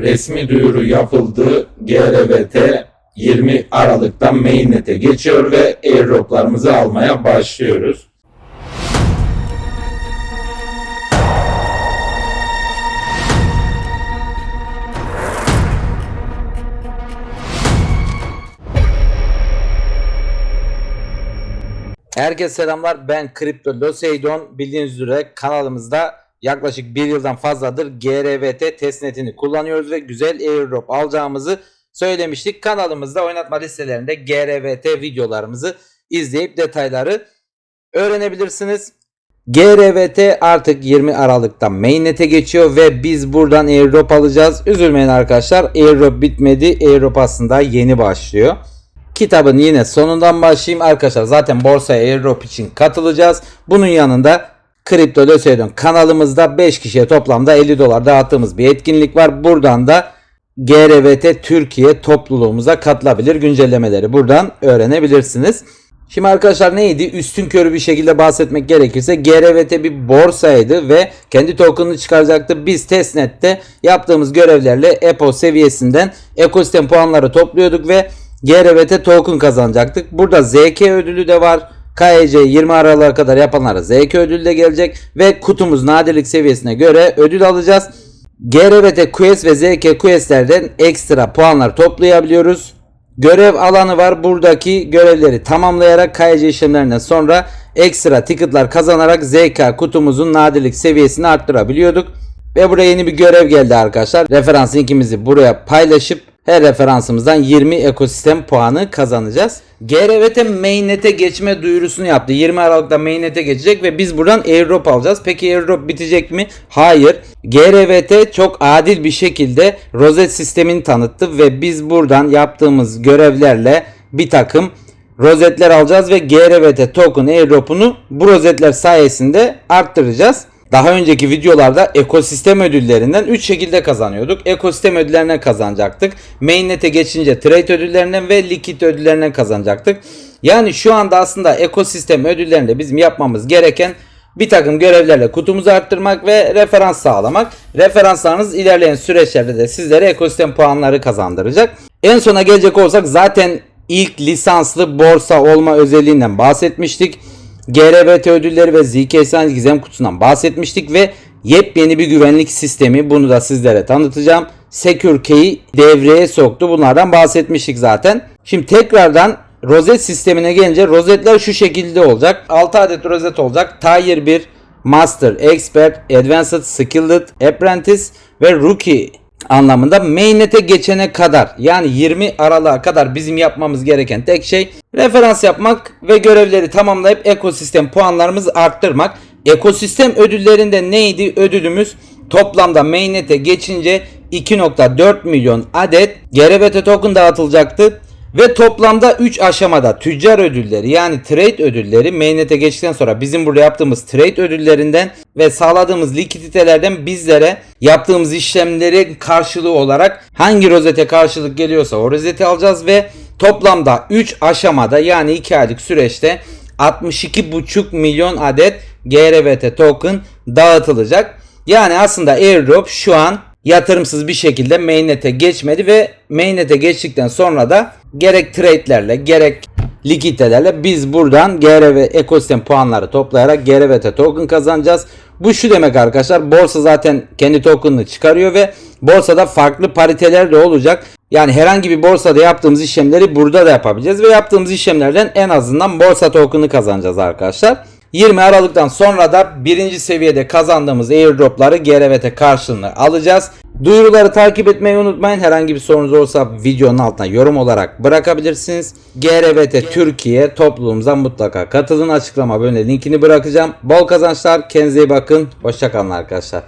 resmi duyuru yapıldı. GRVT 20 Aralık'tan mainnet'e geçiyor ve airdroplarımızı almaya başlıyoruz. Herkese selamlar. Ben Kripto Loseidon. Bildiğiniz üzere kanalımızda yaklaşık bir yıldan fazladır GRVT testnetini kullanıyoruz ve güzel airdrop alacağımızı söylemiştik. Kanalımızda oynatma listelerinde GRVT videolarımızı izleyip detayları öğrenebilirsiniz. GRVT artık 20 Aralık'ta mainnet'e geçiyor ve biz buradan airdrop alacağız. Üzülmeyin arkadaşlar. Airdrop bitmedi. Airdrop aslında yeni başlıyor. Kitabın yine sonundan başlayayım arkadaşlar. Zaten borsaya airdrop için katılacağız. Bunun yanında Kripto Löseydon kanalımızda 5 kişiye toplamda 50 dolar dağıttığımız bir etkinlik var. Buradan da GRVT Türkiye topluluğumuza katılabilir. Güncellemeleri buradan öğrenebilirsiniz. Şimdi arkadaşlar neydi? Üstün körü bir şekilde bahsetmek gerekirse GRVT bir borsaydı ve kendi token'ını çıkaracaktı. Biz testnet'te yaptığımız görevlerle EPO seviyesinden ekosistem puanları topluyorduk ve GRVT token kazanacaktık. Burada ZK ödülü de var. KYC 20 Aralık'a kadar yapanlara ZK ödülü de gelecek ve kutumuz nadirlik seviyesine göre ödül alacağız. GRVT Quest ve ZK Quest'lerden ekstra puanlar toplayabiliyoruz. Görev alanı var. Buradaki görevleri tamamlayarak KYC işlemlerinden sonra ekstra ticketlar kazanarak ZK kutumuzun nadirlik seviyesini arttırabiliyorduk. Ve buraya yeni bir görev geldi arkadaşlar. Referans linkimizi buraya paylaşıp her referansımızdan 20 ekosistem puanı kazanacağız. GRVT mainnet'e geçme duyurusunu yaptı. 20 Aralık'ta mainnet'e geçecek ve biz buradan airdrop alacağız. Peki airdrop bitecek mi? Hayır. GRVT çok adil bir şekilde rozet sistemini tanıttı ve biz buradan yaptığımız görevlerle bir takım rozetler alacağız ve GRVT token airdrop'unu bu rozetler sayesinde arttıracağız. Daha önceki videolarda ekosistem ödüllerinden 3 şekilde kazanıyorduk. Ekosistem ödüllerinden kazanacaktık. Mainnet'e geçince trade ödüllerinden ve likit ödüllerinden kazanacaktık. Yani şu anda aslında ekosistem ödüllerinde bizim yapmamız gereken bir takım görevlerle kutumuzu arttırmak ve referans sağlamak. Referanslarınız ilerleyen süreçlerde de sizlere ekosistem puanları kazandıracak. En sona gelecek olsak zaten ilk lisanslı borsa olma özelliğinden bahsetmiştik. GRVT ödülleri ve ZKSN gizem kutusundan bahsetmiştik ve yepyeni bir güvenlik sistemi bunu da sizlere tanıtacağım. Secure Key'i devreye soktu. Bunlardan bahsetmiştik zaten. Şimdi tekrardan rozet sistemine gelince rozetler şu şekilde olacak. 6 adet rozet olacak. Tier 1, Master, Expert, Advanced, Skilled, Apprentice ve Rookie anlamında mainnet'e geçene kadar yani 20 Aralık'a kadar bizim yapmamız gereken tek şey referans yapmak ve görevleri tamamlayıp ekosistem puanlarımızı arttırmak. Ekosistem ödüllerinde neydi ödülümüz? Toplamda mainnet'e geçince 2.4 milyon adet GRBT token dağıtılacaktı. Ve toplamda 3 aşamada tüccar ödülleri yani trade ödülleri mainnet'e geçtikten sonra bizim burada yaptığımız trade ödüllerinden ve sağladığımız likiditelerden bizlere yaptığımız işlemleri karşılığı olarak hangi rozete karşılık geliyorsa o rozeti alacağız ve toplamda 3 aşamada yani 2 aylık süreçte 62,5 milyon adet GRVT token dağıtılacak. Yani aslında airdrop şu an yatırımsız bir şekilde mainnet'e geçmedi ve mainnet'e geçtikten sonra da gerek trade'lerle gerek likiditelerle biz buradan GRV ekosistem puanları toplayarak GRVT token kazanacağız. Bu şu demek arkadaşlar borsa zaten kendi token'ını çıkarıyor ve borsada farklı pariteler de olacak. Yani herhangi bir borsada yaptığımız işlemleri burada da yapabileceğiz ve yaptığımız işlemlerden en azından borsa token'ı kazanacağız arkadaşlar. 20 Aralık'tan sonra da birinci seviyede kazandığımız airdropları GRVT karşılığını alacağız. Duyuruları takip etmeyi unutmayın. Herhangi bir sorunuz olursa videonun altına yorum olarak bırakabilirsiniz. GRVT Türkiye topluluğumuza mutlaka katılın. Açıklama bölümüne linkini bırakacağım. Bol kazançlar. Kendinize iyi bakın. Hoşçakalın arkadaşlar.